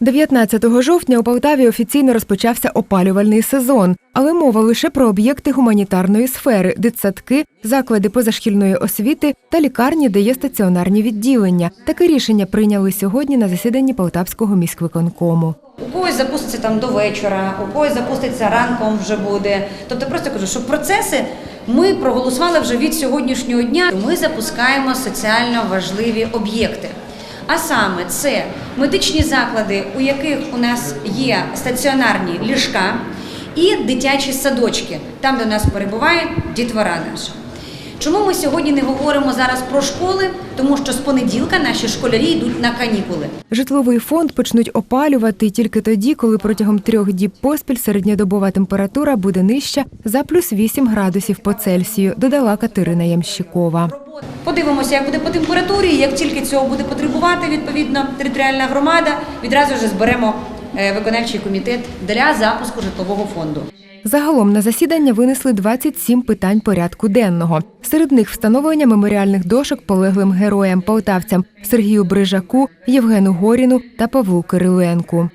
19 жовтня у Полтаві офіційно розпочався опалювальний сезон, але мова лише про об'єкти гуманітарної сфери, дитсадки, заклади позашкільної освіти та лікарні, де є стаціонарні відділення. Таке рішення прийняли сьогодні на засіданні Полтавського міськвиконкому. У когось запуститься там до вечора, у когось запуститься ранком вже буде. Тобто просто кажу, що процеси ми проголосували вже від сьогоднішнього дня. Ми запускаємо соціально важливі об'єкти. А саме це медичні заклади, у яких у нас є стаціонарні ліжка, і дитячі садочки, там, у нас перебуває дітвора наша. Чому ми сьогодні не говоримо зараз про школи? Тому що з понеділка наші школярі йдуть на канікули. Житловий фонд почнуть опалювати тільки тоді, коли протягом трьох діб поспіль середньодобова температура буде нижча за плюс 8 градусів по Цельсію, додала Катерина Ямщикова. Подивимося, як буде по температурі. Як тільки цього буде потребувати, відповідно, територіальна громада, відразу ж зберемо е, виконавчий комітет для запуску житлового фонду. Загалом на засідання винесли 27 питань порядку денного. Серед них встановлення меморіальних дошок полеглим героям полтавцям Сергію Брижаку, Євгену Горіну та Павлу Кириленку.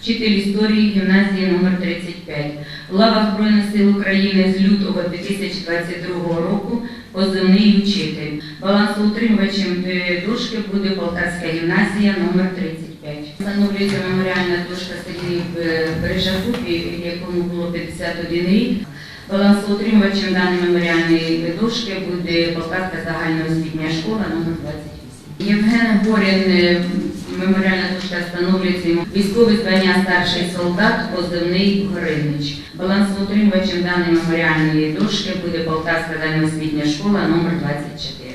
Вчитель історії гімназії номер 35 в лавах Збройних сил України з лютого 2022 року позивний учитель. Балансоутримувачем е, дошки буде Полтавська гімназія номер 35. Встановлюється меморіальна дошка Сергію е, Бережакупі, якому було 51 рік. Балансоутримувачем даної меморіальної дошки буде Полтавська загальноосвітня школа номер 28. Євген Горін, е, йому військове звання старший солдат, позивний Горинич. Балансоутримувачем даної меморіальної дошки буде Полтавська загальноосвітня школа номер 24.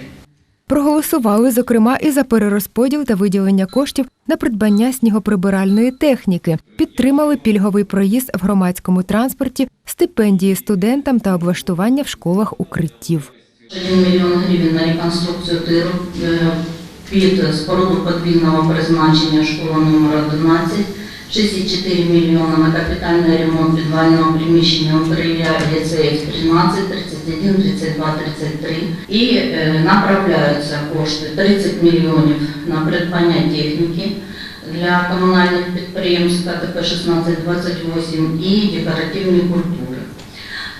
Проголосували, зокрема, і за перерозподіл та виділення коштів на придбання снігоприбиральної техніки, підтримали пільговий проїзд в громадському транспорті, стипендії студентам та облаштування в школах укриттів. 1 мільйон гривень на реконструкцію тиру е, під споруду подвійного призначення школа номер 11, 64 мільйони на капітальний ремонт підвального приміщення укриття ліцеїв 13, 31, 32, 33 і е, направляються кошти 30 мільйонів на придбання техніки для комунальних підприємств КТП 1628 і декоративні культури.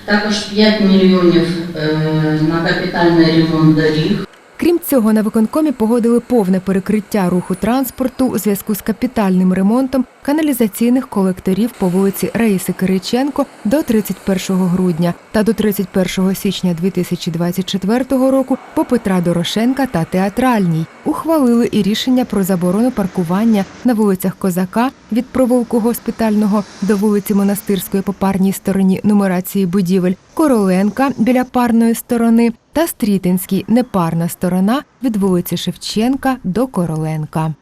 Також 5 мільйонів е, на капітальний ремонт доріг. Крім цього, на виконкомі погодили повне перекриття руху транспорту у зв'язку з капітальним ремонтом каналізаційних колекторів по вулиці Раїси Кириченко до 31 грудня та до 31 січня 2024 року по Петра Дорошенка та Театральній. Ухвалили і рішення про заборону паркування на вулицях Козака від провулку госпітального до вулиці Монастирської по парній стороні нумерації будівель, Короленка біля парної сторони та Стрітинський непарна сторона від вулиці Шевченка до Короленка.